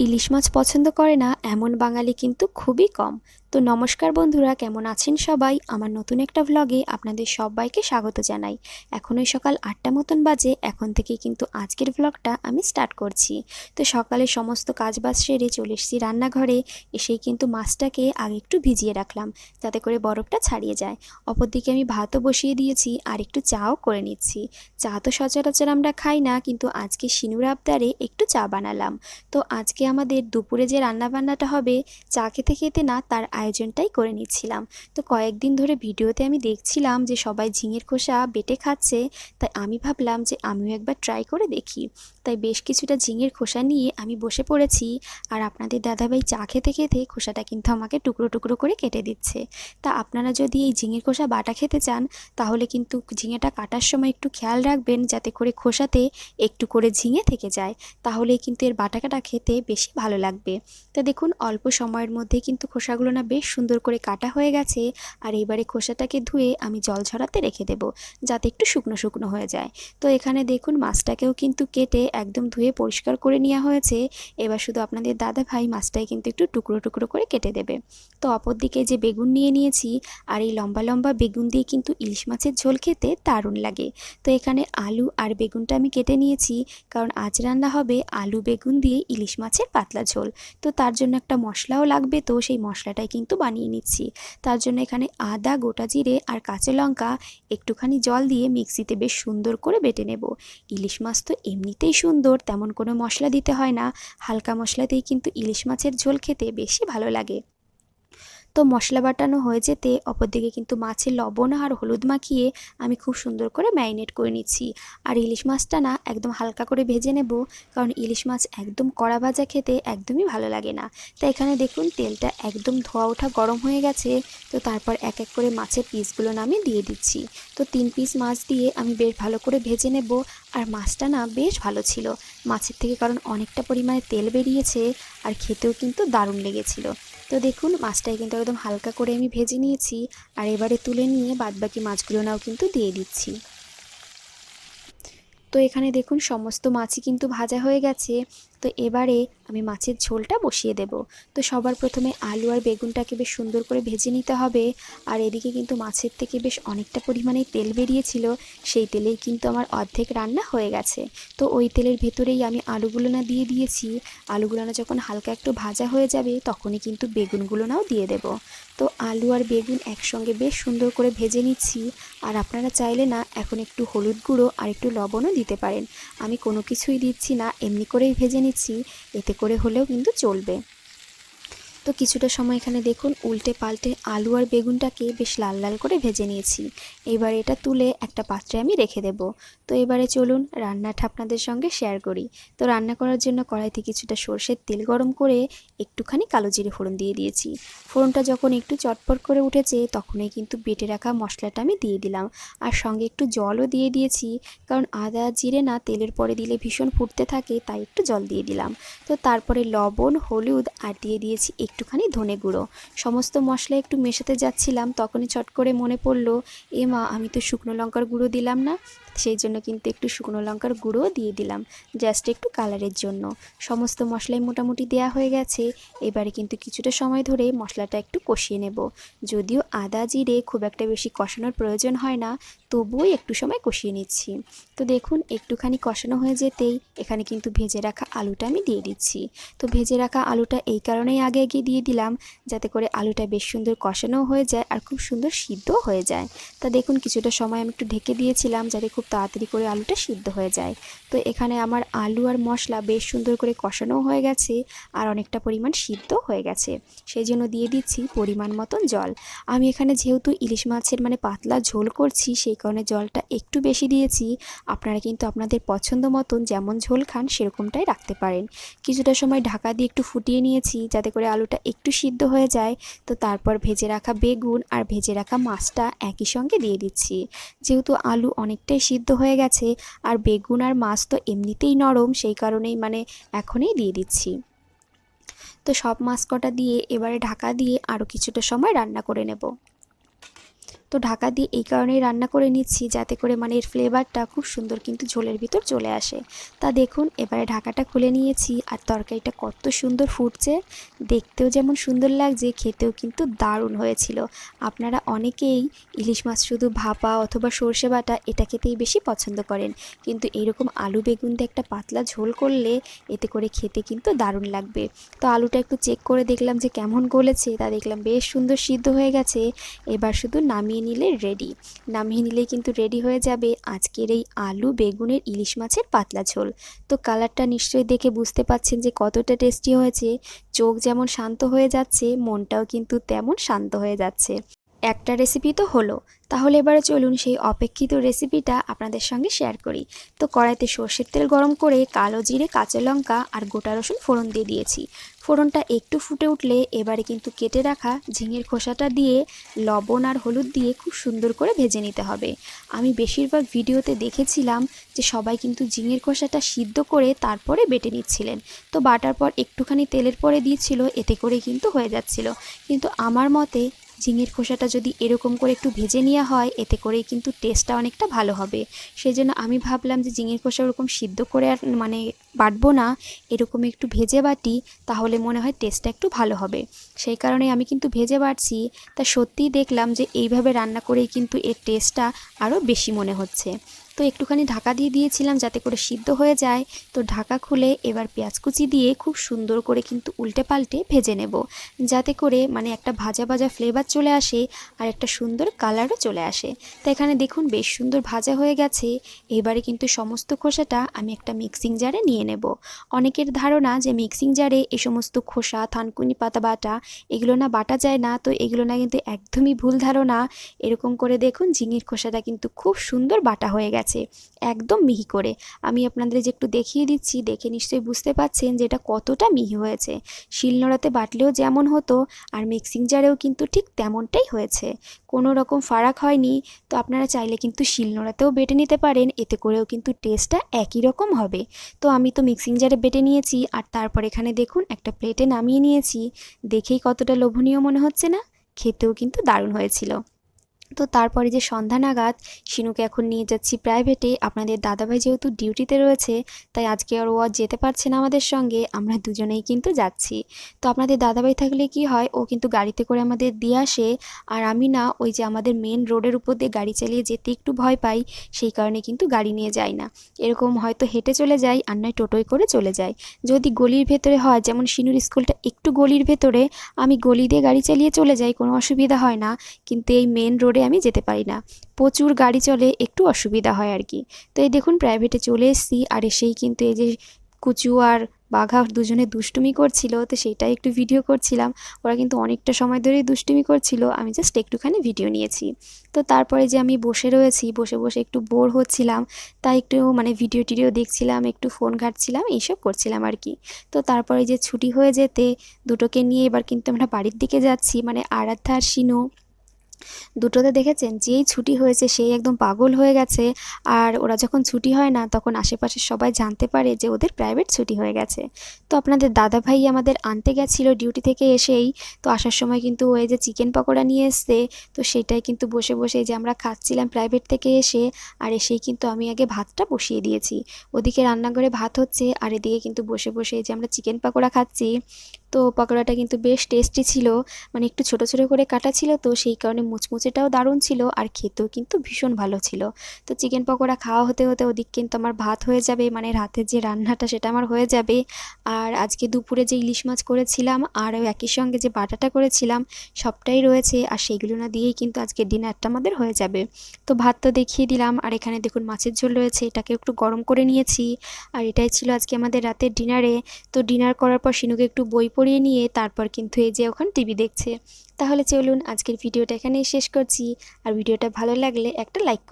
ইলিশ মাছ পছন্দ করে না এমন বাঙালি কিন্তু খুবই কম। তো নমস্কার বন্ধুরা, কেমন আছেন সবাই? আমার নতুন একটা ভ্লগে আপনাদের সবাইকে স্বাগত জানাই। এখন ওই সকাল আটটা মতন বাজে, এখন থেকে কিন্তু আজকের ভ্লগটা আমি স্টার্ট করছি। তো সকালে সমস্ত কাজবাজ সেরে চলে এসেছি রান্নাঘরে, এসেই কিন্তু মাছটাকে আগে একটু ভিজিয়ে রাখলাম, যাতে করে বরফটা ছাড়িয়ে যায়। অপরদিকে আমি ভাতও বসিয়ে দিয়েছি, আর একটু চাও করে নিচ্ছি। চা তো সচরাচর আমরা খাই না, কিন্তু আজকে সিনুর আবদারে একটু চা বানালাম। তো আজকে আমাদের দুপুরে যে রান্নাবান্নাটা হবে, চা খেতে খেতে না, তার আয়োজনটাই করে নিচ্ছিলাম। তো কয়েকদিন ধরে ভিডিওতে আমি দেখছিলাম যে সবাই ঝিঙের খোসা বেটে খাচ্ছে, তাই আমি ভাবলাম যে আমিও একবার ট্রাই করে দেখি। তাই বেশ কিছুটা ঝিঙের খোসা নিয়ে আমি বসে পড়েছি আর আপনাদের দাদাভাই চা খেতে খেতে খোসাটা কিন্তু আমাকে টুকরো টুকরো করে কেটে দিচ্ছে। তা আপনারা যদি এই ঝিঙের খোসা বাটা খেতে চান, তাহলে কিন্তু ঝিঙেটা কাটার সময় একটু খেয়াল রাখবেন যাতে করে খোসাতে একটু করে ঝিঙে থেকে যায়। তাহলে কিন্তু এর বাটা কাটা খেতে বেশি ভালো লাগবে। তা দেখুন, অল্প সময়ের মধ্যে কিন্তু খোসাগুলো না বেশ সুন্দর করে কাটা হয়ে গেছে। আর এবারে খোসাটাকে ধুয়ে আমি জল ঝরাতে রেখে দেবো, যাতে একটু শুকনো শুকনো হয়ে যায়। তো এখানে দেখুন মাছটাকেও কিন্তু কেটে একদম ধুয়ে পরিষ্কার করে নেওয়া হয়েছে। এবার শুধু আপনাদের দাদা ভাই মাছটাই কিন্তু একটু টুকরো টুকরো করে কেটে দেবে। তো অপরদিকে যে বেগুন নিয়ে নিয়েছি, আর এই লম্বা লম্বা বেগুন দিয়ে কিন্তু ইলিশ মাছের ঝোল খেতে দারুণ লাগে। তো এখানে আলু আর বেগুনটা আমি কেটে নিয়েছি, কারণ আজ রান্না হবে আলু, বেগুন দিয়ে ইলিশ মাছের পাতলা ঝোল। তো তার জন্য একটা মশলাও লাগবে, তো সেই মশলাটাই বানিয়ে নিচ্ছি। তার জন্য এখানে আদা, গোটা জিরে আর কাঁচা লঙ্কা একটুখানি জল দিয়ে মিক্সিতে বেশ সুন্দর করে বেটে নেব। ইলিশ মাছ তো এমনিতেই সুন্দর, তেমন কোনো মশলা দিতে হয় না। হালকা মশলাতেই কিন্তু ইলিশ মাছের ঝোল খেতে বেশি ভালো লাগে। তো মশলা বাটানো হয়ে যেতে অপরদিকে কিন্তু মাছের লবণ আর হলুদ মাখিয়ে আমি খুব সুন্দর করে ম্যারিনেট করে নিচ্ছি। আর ইলিশ মাছটা না একদম হালকা করে ভেজে নেব, কারণ ইলিশ মাছ একদম কড়া ভাজা খেতে একদমই ভালো লাগে না। তো এখানে দেখুন তেলটা একদম ধোয়া ওঠা গরম হয়ে গেছে, তো তারপর এক এক করে মাছের পিসগুলো না আমি দিয়ে দিচ্ছি। তো তিন পিস মাছ দিয়ে আমি বেশ ভালো করে ভেজে নেব, আর মাছটা না বেশ ভালো ছিল। মাছের থেকে কারণ অনেকটা পরিমাণে তেল বেরিয়েছে, আর খেতেও কিন্তু দারুণ লেগেছিল। তো দেখুন, মাছটাই কিন্তু একদম হালকা করে আমি ভেজে নিয়েছি আর এবারে তুলে নিয়ে বাদবাকি মাছগুলো নাও কিন্তু দিয়ে দিচ্ছি। তো এখানে দেখুন, সমস্ত মাছই কিন্তু ভাজা হয়ে গেছে। তো এবারে আমি মাছের ঝোলটা বসিয়ে দেব। তো সবার প্রথমে আলু আর বেগুনটাকে বেশ সুন্দর করে ভেজে নিতে হবে। আর এদিকে কিন্তু মাছের থেকে বেশ অনেকটা পরিমাণে তেল বেরিয়েছিল। সেই তেলেই কিন্তু আমার অর্ধেক রান্না হয়ে গেছে। তো ওই তেলের ভেতরেই আমি আলুগুলো না দিয়ে দিয়েছি। আলুগুলো না যখন হালকা একটু ভাজা হয়ে যাবে, তখনই কিন্তু বেগুনগুলো নাও দিয়ে দেব। তো আলু আর বেগুন একসঙ্গে বেশ সুন্দর করে ভেজে নিচ্ছি। আর আপনারা চাইলে না, এখন একটু হলুদ গুঁড়ো আর একটু লবণও দিতে পারেন। আমি কোনো কিছুই দিচ্ছি না, এমনি করেই ভেজে নিচ্ছি এতে করে হলেও কিন্তু চলবে। তো কিছুটা সময় এখানে দেখুন, উল্টে পাল্টে আলু আর বেগুনটাকে বেশ লাল লাল করে ভেজে নিয়েছি। এবার এটা তুলে একটা পাত্রে আমি রেখে দেব। তো এবারে চলুন রান্নাটা আপনাদের সঙ্গে শেয়ার করি। তো রান্না করার জন্য কড়াইতে কিছুটা সর্ষের তেল গরম করে একটুখানি কালো জিরে ফোড়ন দিয়ে দিয়েছি। ফোড়নটা যখন একটু চটপট করে উঠেছে, তখনই কিন্তু বেটে রাখা মশলাটা আমি দিয়ে দিলাম। আর সঙ্গে একটু জলও দিয়ে দিয়েছি, কারণ আদা, জিরে না তেলের পরে দিলে ভীষণ ফুটতে থাকে, তাই একটু জল দিয়ে দিলাম। তো তারপরে লবণ, হলুদ, আর দিয়ে দিয়েছি একটুখানি ধনে গুঁড়ো। সমস্ত মশলা একটু মেশাতে যাচ্ছিলাম, তখনই চট করে মনে পড়ল, এ মা, আমি তো শুকনো লঙ্কার গুঁড়ো দিলাম না সেই জন্য কিন্তু একটু শুকনো লঙ্কার গুঁড়ো দিয়ে দিলাম জাস্ট একটু কালারের জন্য। সমস্ত মশলাই মোটামুটি দেয়া হয়ে গেছে, এবারে কিন্তু কিছুটা সময় ধরে মশলাটা একটু কষিয়ে নেব। যদিও আদা জিরে খুব একটা বেশি কষানোর প্রয়োজন হয় না, তবুও একটু সময় কষিয়ে নিচ্ছি। তো দেখুন, একটুখানি কষানো হয়ে যেতেই এখানে কিন্তু ভেজে রাখা আলুটা আমি দিয়ে দিচ্ছি। তো ভেজে রাখা আলুটা এই কারণেই আগে আগে দিয়ে দিলাম, যাতে করে আলুটা বেশ সুন্দর কষানোও হয়ে যায় আর খুব সুন্দর সিদ্ধও হয়ে যায়। তা দেখুন, কিছুটা সময় আমি একটু ঢেকে দিয়েছিলাম, যাতে খুব তাড়াতাড়ি করে আলুটা সিদ্ধ হয়ে যায়। তো এখানে আমার আলু আর মশলা বেশ সুন্দর করে কষানোও হয়ে গেছে আর অনেকটা পরিমাণ সিদ্ধ হয়ে গেছে। সেই জন্য দিয়ে দিচ্ছি পরিমাণ মতন জল। আমি এখানে যেহেতু ইলিশ মাছের মানে পাতলা ঝোল করছি, সেই কারণে জলটা একটু বেশি দিয়েছি। আপনারা কিন্তু আপনাদের পছন্দ মতন যেমন ঝোল খান, সেরকমটাই রাখতে পারেন। কিছুটা সময় ঢাকা দিয়ে একটু ফুটিয়ে নিয়েছি যাতে করে আলুটা একটু সিদ্ধ হয়ে যায়। তো তারপর ভেজে রাখা বেগুন আর ভেজে রাখা মাছটা একই সঙ্গে দিয়ে দিচ্ছি। যেহেতু আলু অনেকটাই সিদ্ধ হয়ে গেছে। আর বেগুন আর মাছ তো এমনিতেই নরম, সেই কারণেই মানে এখনই দিয়ে দিচ্ছি। তো সব মাছ কটা দিয়ে এবারে ঢাকা দিয়ে আরও কিছুটা সময় রান্না করে নেব। তো ঢাকা দিয়ে এই কারণেই রান্না করে নিচ্ছি, যাতে করে মানে এর ফ্লেভারটা খুব সুন্দর কিন্তু ঝোলের ভিতর চলে আসে। তা দেখুন, এবারে ঢাকাটা খুলে নিয়েছি আর তরকারিটা কত সুন্দর ফুটছে। দেখতেও যেমন সুন্দর লাগছে, খেতেও কিন্তু দারুণ হয়েছিল। আপনারা অনেকেই ইলিশ মাছ শুধু ভাপা অথবা সর্ষে বাটা এটা খেতেই বেশি পছন্দ করেন। কিন্তু এরকম আলু বেগুন দিয়ে একটা পাতলা ঝোল করলে এতে করে খেতে কিন্তু দারুণ লাগবে। তো আলুটা একটু চেক করে দেখলাম যে কেমন গলেছে, তা দেখলাম বেশ সুন্দর সিদ্ধ হয়ে গেছে। এবার শুধু নামিয়ে নিলে রেডি নামিয়ে নিলে কিন্তু রেডি হয়ে যাবে আজকের এই আলু, বেগুনের ইলিশ মাছের পাতলা ঝোল। তো কালারটা নিশ্চয়ই দেখে বুঝতে পাচ্ছেন যে কতটা টেস্টি হয়েছে। চোখ যেমন শান্ত হয়ে যাচ্ছে, মনটাও কিন্তু তেমন শান্ত হয়ে যাচ্ছে। একটা রেসিপি তো হলো। তাহলে এবারে চলুন সেই অপেক্ষিত রেসিপিটা আপনাদের সঙ্গে শেয়ার করি। তো কড়াইতে সর্ষের তেল গরম করে কালো জিরে, কাঁচা লঙ্কা আর গোটা রসুন ফোড়ন দিয়ে দিয়েছি। ফোড়নটা একটু ফুটে উঠলে এবারে কিন্তু কেটে রাখা ঝিঙের খোসাটা দিয়ে লবণ আর হলুদ দিয়ে খুব সুন্দর করে ভেজে নিতে হবে। আমি বেশিরভাগ ভিডিওতে দেখেছিলাম যে সবাই কিন্তু ঝিঙের খোসাটা সিদ্ধ করে তারপরে বেটে নিচ্ছিলেন। তো বাটার পর একটুখানি তেলের পরে দিয়েছিল, এতে করে কিন্তু হয়ে যাচ্ছিল। কিন্তু আমার মতে ঝিঙের খোসাটা যদি এরকম করে একটু ভেজে নেওয়া হয়, এতে করেই কিন্তু টেস্টটা অনেকটা ভালো হবে। সেই জন্য আমি ভাবলাম যে ঝিঙের খোসা ওরকম সিদ্ধ করে আর মানে বাটবো না, এরকম একটু ভেজে বাটি, তাহলে মনে হয় টেস্টটা একটু ভালো হবে। সেই কারণে আমি কিন্তু ভেজে বাটছি, তা সত্যিই দেখলাম যে এইভাবে রান্না করেই কিন্তু এর টেস্টটা আরও বেশি মনে হচ্ছে। তো একটুখানি ঢাকা দিয়ে দিয়েছিলাম যাতে করে সিদ্ধ হয়ে যায়। তো ঢাকা খুলে এবার পেঁয়াজ কুচি দিয়ে খুব সুন্দর করে কিন্তু উল্টে পাল্টে ভেজে নেব। যাতে করে মানে একটা ভাজা ভাজা ফ্লেভার চলে আসে আর একটা সুন্দর কালারও চলে আসে। তো এখানে দেখুন বেশ সুন্দর ভাজা হয়ে গেছে। এবারে কিন্তু সমস্ত খোসাটা আমি একটা মিক্সিং জারে নিয়ে নেব। অনেকের ধারণা যে মিক্সিং জারে এই সমস্ত খোসা, থানকুনি পাতা বাটা এগুলো না বাটা যায় না। তো এগুলো না কিন্তু একদমই ভুল ধারণা। এরকম করে দেখুন ঝিঙের খোসাটা কিন্তু খুব সুন্দর বাটা হয়ে গেছে। একদম মিহি করে। আমি আপনাদের যে একটু দেখিয়ে দিচ্ছি, দেখে নিশ্চয়ই বুঝতে পাচ্ছেন যে এটা কতটা মিহি হয়েছে। শিলনোড়াতে বাটলেও যেমন হতো, আর মিক্সিং জারেও কিন্তু ঠিক তেমনটাই হয়েছে। কোনো রকম ফারাক হয়নি, তো আপনারা চাইলে কিন্তু শিলনোড়াতেও বেটে নিতে পারেন, এতে করেও কিন্তু টেস্টটা একই রকম হবে। তো আমি তো মিক্সিং জারে বেটে নিয়েছি, আর তারপর এখানে দেখুন একটা প্লেটে নামিয়ে নিয়েছি। দেখেই কতটা লোভনীয় মনে হচ্ছে না? খেতেও কিন্তু দারুণ হয়েছিল। তো তারপরে যে সন্ধ্যা নাগাদ শিনুকে এখন নিয়ে যাচ্ছি প্রাইভেটে আপনাদের দাদাভাই যেহেতু ডিউটিতে রয়েছে, তাই আজকে আর ও আর যেতে পারছে না আমাদের সঙ্গে, আমরা দুজনেই কিন্তু যাচ্ছি। তো আপনাদের দাদাভাই থাকলে কি হয়, ও কিন্তু গাড়িতে করে আমাদের দিয়ে আসে, আর আমি না, ওই যে আমাদের মেন রোডের উপর দিয়ে গাড়ি চালিয়ে যেতে একটু ভয় পাই, সেই কারণে কিন্তু গাড়ি নিয়ে যাই না। এরকম হয়তো হেঁটে চলে যাই, আর নয় টোটোয় করে চলে যাই। যদি গলির ভেতরে হয়, যেমন শিনুর স্কুলটা একটু গলির ভেতরে, আমি গলি দিয়ে গাড়ি চালিয়ে চলে যাই, কোনো অসুবিধা হয় না। কিন্তু এই মেন রোডে আমি যেতে পারি না। প্রচুর গাড়ি চলে, একটু অসুবিধা হয় আর কি। তো এই দেখুন প্রাইভেটে চলে এসেছি। আর এসেই কিন্তু এই যে কুচু আর বাঘা দুজনে দুষ্টুমি করছিল, তো সেটাই একটু ভিডিও করছিলাম। ওরা কিন্তু অনেকটা সময় ধরেই দুষ্টুমি করছিল। আমি জাস্ট একটুখানি ভিডিও নিয়েছি। তো তারপরে যে আমি বসে রয়েছি, বসে বসে একটু বোর হচ্ছিলাম। তাই একটু মানে ভিডিও টিডিও দেখছিলাম, একটু ফোন ঘাটছিলাম, এইসব করছিলাম আর কি। তো তারপরে যে ছুটি হয়ে যেতে, দুটোকে নিয়ে এবার কিন্তু আমরা বাড়ির দিকে যাচ্ছি। মানে আরাধ্যা আর শিনু। দুটোতে দেখেছেন, যেই ছুটি হয়েছে সেই একদম পাগল হয়ে গেছে। আর ওরা যখন ছুটি হয় না, তখন আশেপাশের সবাই জানতে পারে যে ওদের প্রাইভেট ছুটি হয়ে গেছে। তো আপনাদের দাদা ভাই আমাদের আনতে গেছিল ডিউটি থেকে এসেই। তো আসার সময় কিন্তু ওই যে চিকেন পকোড়া নিয়ে এসছে। তো সেটাই কিন্তু বসে বসে যে আমরা খাচ্ছিলাম প্রাইভেট থেকে এসে, আর এসেই কিন্তু আমি আগে ভাতটা বসিয়ে দিয়েছি। ওদিকে রান্নাঘরে ভাত হচ্ছে, আর এদিকে কিন্তু বসে বসে যে আমরা চিকেন পকোড়া খাচ্ছি। তো পকোড়াটা কিন্তু বেশ টেস্টি ছিল। মানে একটু ছোট ছোট করে কাটা ছিল তো সেই কারণে মুচমুচেটাও দারুণ ছিল আর খেতেও কিন্তু ভীষণ ভালো ছিল। তো চিকেন পকোড়া খাওয়া হতে হতে ওদিক কিন্তু আমার ভাত হয়ে যাবে মানে রাতের যে রান্নাটা সেটা আমার হয়ে যাবে। আর আজকে দুপুরে যে ইলিশ মাছ করেছিলাম আর একই সঙ্গে যে বাটাটা করেছিলাম সবটাই রয়েছে আর সেইগুলো না দিয়েই কিন্তু আজকে ডিনারটা আমাদের হয়ে যাবে। তো ভাত তো দেখিয়ে দিলাম, আর এখানে দেখুন মাছের ঝোল রয়েছে এটাকে একটু গরম করে নিয়েছি। আর এটাই ছিল আজকে আমাদের রাতের ডিনারে। তো ডিনার করার পর শিনুকে একটু বই পড়িয়ে নিয়ে তারপর কিন্তু এই যে ওখানে টিভি দেখছে। তাহলে চলুন আজকের ভিডিওটা এখানেই শেষ করছি। আর ভিডিওটা ভালো লাগলে একটা লাইক